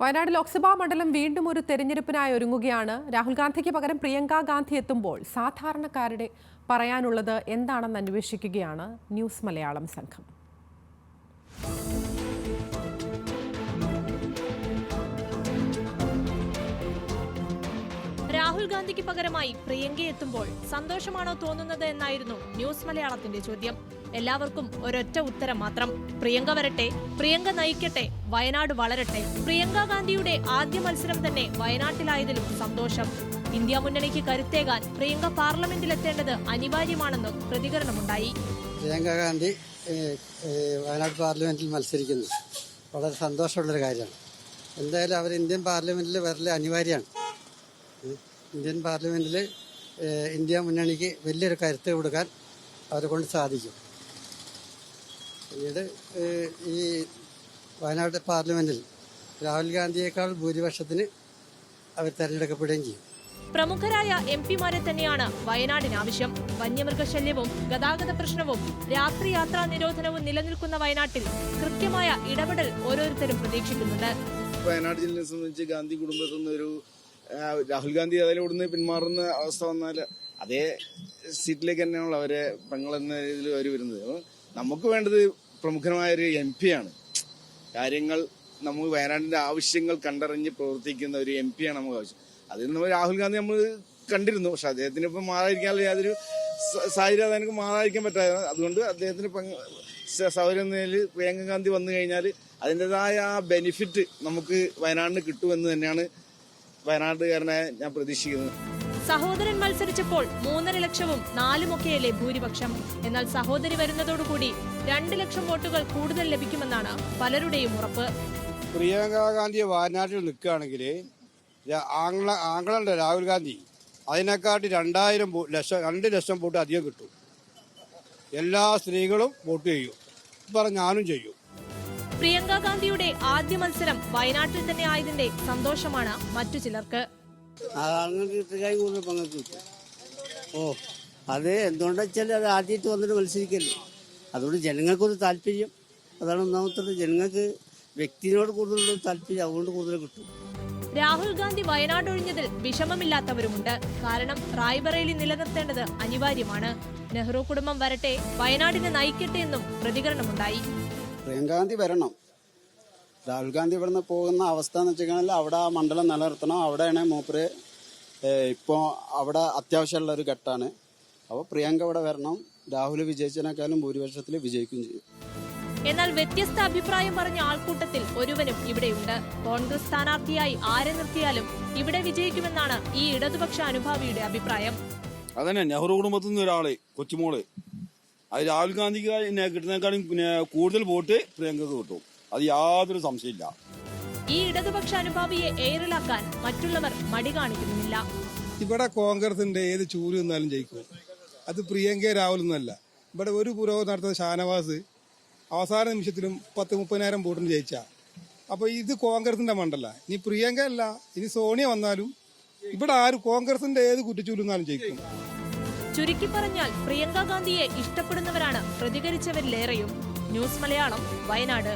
വയനാട് ലോക്സഭാ മണ്ഡലം വീണ്ടും ഒരു തെരഞ്ഞെടുപ്പിനായി ഒരുങ്ങുകയാണ്. രാഹുൽ ഗാന്ധിക്ക് പകരം പ്രിയങ്ക ഗാന്ധി എത്തുമ്പോൾ സാധാരണക്കാരുടെ പറയാനുള്ളത് എന്താണെന്ന് അന്വേഷിക്കുകയാണ് ന്യൂസ് മലയാളം സംഘം. രാഹുൽ ഗാന്ധിക്ക് പകരമായി പ്രിയങ്ക എത്തുമ്പോൾ സന്തോഷമാണോ തോന്നുന്നത് എന്നായിരുന്നു ന്യൂസ് മലയാളത്തിന്റെ ചോദ്യം. എല്ലാവർക്കും ഒരൊറ്റ ഉത്തരം മാത്രം. പ്രിയങ്ക വരട്ടെ പ്രിയങ്ക നയിക്കട്ടെ വയനാട് വളരട്ടെ. പ്രിയങ്ക ഗാന്ധിയുടെ ആദ്യ മത്സരം തന്നെ വയനാട്ടിലായതിലും സന്തോഷം. ഇന്ത്യ മുന്നണിക്ക് കരുത്തേകാൻ പ്രിയങ്ക പാർലമെന്റിലെത്തേണ്ടത് അനിവാര്യമാണെന്നും പ്രതികരണമുണ്ടായി. പ്രിയങ്ക ഗാന്ധി വയനാട് പാർലമെന്റിൽ മത്സരിക്കുന്നു. വളരെ സന്തോഷമുള്ളൊരു കാര്യമാണ്. എന്തായാലും അവർ ഇന്ത്യൻ പാർലമെന്റിൽ വരൽ അനിവാര്യമാണ്. ഇന്ത്യൻ പാർലമെന്റിൽ ഇന്ത്യ മുന്നണിക്ക് വലിയൊരു കരുത്ത് കൊടുക്കാൻ അവരെ കൊണ്ട് സാധിക്കും. പിന്നീട് ഈ വയനാട് പാർലമെന്റിൽ രാഹുൽ ഗാന്ധിയേക്കാൾ ഭൂരിപക്ഷത്തിന് അവർ തെരഞ്ഞെടുക്കപ്പെടുകയും ചെയ്യും. പ്രമുഖരായ എം പിമാരെ തന്നെയാണ് വയനാടിന് ആവശ്യം. വന്യമൃഗശല്യവും ഗതാഗത പ്രശ്നവും രാത്രി യാത്രാ നിരോധനവും നിലനിൽക്കുന്ന വയനാട്ടിൽ കൃത്യമായ ഇടപെടൽ ഓരോരുത്തരും പ്രതീക്ഷിക്കുന്നുണ്ട്. വയനാട് ജില്ലയെ സംബന്ധിച്ച് ഗാന്ധി കുടുംബത്തിൽ നിന്ന് ഒരു രാഹുൽ ഗാന്ധി അതിൽ ഇവിടുന്ന് പിന്മാറുന്ന അവസ്ഥ വന്നാൽ അതേ സീറ്റിലേക്ക് തന്നെയാണല്ലോ അവരെ പെങ്ങളെന്ന രീതിയിൽ അവർ വരുന്നത്. അപ്പോൾ നമുക്ക് വേണ്ടത് പ്രമുഖനായ ഒരു എം പി ആണ്. കാര്യങ്ങൾ നമുക്ക് വയനാടിന്റെ ആവശ്യങ്ങൾ കണ്ടറിഞ്ഞ് പ്രവർത്തിക്കുന്ന ഒരു എം ആണ് നമുക്ക് ആവശ്യം. അതിൽ നിന്ന് രാഹുൽ ഗാന്ധി നമ്മൾ കണ്ടിരുന്നു. പക്ഷെ അദ്ദേഹത്തിന് ഇപ്പം മാറാതിരിക്കാനുള്ള യാതൊരു സാഹചര്യം എനിക്ക് മാറാതിരിക്കാൻ പറ്റാതെ. അതുകൊണ്ട് അദ്ദേഹത്തിന് സൗകര്യം നിലയിൽ പ്രിയങ്ക ഗാന്ധി വന്നു കഴിഞ്ഞാൽ അതിന്റെതായ ആ ബെനിഫിറ്റ് നമുക്ക് വയനാടിന് കിട്ടുമെന്ന് തന്നെയാണ് വയനാട്ടുകാരനെ ഞാൻ പ്രതീക്ഷിക്കുന്നത്. സഹോദരൻ മത്സരിച്ചപ്പോൾ മൂന്നര ലക്ഷവും നാലുമൊക്കെയല്ലേ ഭൂരിപക്ഷം. എന്നാൽ സഹോദരി വരുന്നതോടുകൂടി രണ്ട് ലക്ഷം വോട്ടുകൾ കൂടുതൽ ലഭിക്കുമെന്നാണ് പലരുടെയും ഉറപ്പ്. പ്രിയങ്ക ഗാന്ധി വയനാട്ടിൽ നിൽക്കുകയാണെങ്കിൽ ആംഗ്ല ആംഗ്ലണ്ട് രാഹുൽ ഗാന്ധി അതിനെക്കാട്ടി രണ്ടായിരം ലക്ഷം രണ്ട് ലക്ഷം വോട്ട് അധികം കിട്ടും. എല്ലാ സ്ത്രീകളും വോട്ട് ചെയ്യും. പറഞ്ഞ ഞാനും ചെയ്യും. പ്രിയങ്ക ഗാന്ധിയുടെ ആദ്യ മത്സരം വയനാട്ടിൽ തന്നെ ആയതിന്റെ സന്തോഷമാണ് മറ്റു ചിലർക്ക്. ആളുകൾക്ക് കിട്ടുകയും കൂടുതൽ പങ്കെടുത്ത് കിട്ടും ഓ അത് എന്തുകൊണ്ടാ വെച്ചാൽ അത് ആദ്യമായിട്ട് വന്നിട്ട് മത്സരിക്കല്ലേ? അതുകൊണ്ട് ജനങ്ങൾക്കൊരു താല്പര്യം. അതാണ് ഒന്നാമത്തത്. ജനങ്ങൾക്ക് വ്യക്തിനോട് കൂടുതലുള്ള താല്പര്യം അതുകൊണ്ട് കൂടുതൽ കിട്ടും. രാഹുൽ ഗാന്ധി വയനാട് ഒഴിഞ്ഞതിൽ വിഷമമില്ലാത്തവരുമുണ്ട്. കാരണം റായ്ബറേലി നിലനിർത്തേണ്ടത് അനിവാര്യമാണ്. നെഹ്റു കുടുംബം വരട്ടെ വയനാടിനെ നയിക്കട്ടെ എന്നും പ്രതികരണമുണ്ടായി. പ്രിയങ്കാന്തി വരണം. രാഹുൽ ഗാന്ധി ഇവിടുന്ന് പോകുന്ന അവസ്ഥ എന്ന് വെച്ചിട്ടുണ്ടെങ്കിൽ അവിടെ ആ മണ്ഡലം നിലനിർത്തണം. അവിടെയാണ് മൂപ്പര് ഇപ്പോൾ അവിടെ അത്യാവശ്യമുള്ള ഒരു ഘട്ടമാണ്. അപ്പോൾ പ്രിയങ്ക ഇവിടെ വരണം. രാഹുൽ വിജയിച്ചതിനേക്കാളും ഭൂരിപക്ഷത്തിൽ വിജയിക്കുകയും ചെയ്യും. എന്നാൽ വ്യത്യസ്ത അഭിപ്രായം പറഞ്ഞ ആൾക്കൂട്ടത്തിൽ ഒരുവനും ഇവിടെയുണ്ട്. കോൺഗ്രസ് സ്ഥാനാർത്ഥിയായി ആരെ നിർത്തിയാലും ഇവിടെ വിജയിക്കുമെന്നാണ് ഈ ഇടതുപക്ഷ അനുഭാവിയുടെ അഭിപ്രായം. അതന്നെ നെഹ്റു കുടുംബത്തിൽ നിന്ന് ഒരാൾ കൊച്ചുമോൾ. അത് രാഹുൽ ഗാന്ധിക്ക് കിട്ടുന്നതിനേക്കാളും കൂടുതൽ വോട്ട് പ്രിയങ്കക്ക് കിട്ടും. അത് യാതൊരു സംശയമില്ല ഈ ഇടതുപക്ഷ അനുഭാവിയെ ഏറിലാക്കാൻ മറ്റുള്ളവർ മടി കാണിക്കുന്നില്ല ഇവിടെ കോൺഗ്രസിന്റെ ഏത് ചൂര് നിന്നാലും ജയിക്കും. അത് പ്രിയങ്ക രാഹുൽ എന്നല്ല. ഇവിടെ ഒരു പുരോഗതി നടത്തുന്ന ഷാനവാസ് അവസാന നിമിഷത്തിലും പത്ത് മുപ്പതിനായിരം വോട്ടിന് ജയിച്ച. അപ്പൊ ഇത് കോൺഗ്രസിന്റെ മണ്ടല്ല. ഇനി പ്രിയങ്ക അല്ല ഇനി സോണിയ വന്നാലും ഇവിടെ ആര് കോൺഗ്രസിന്റെ ഏത് കുറ്റിച്ചൂരുന്നാലും ജയിക്കും. ചുരുക്കി പറഞ്ഞാൽ പ്രിയങ്ക ഗാന്ധിയെ ഇഷ്ടപ്പെടുന്നവരാണ് പ്രതികരിച്ചവരിലേറെയും. ന്യൂസ് മലയാളം വയനാട്.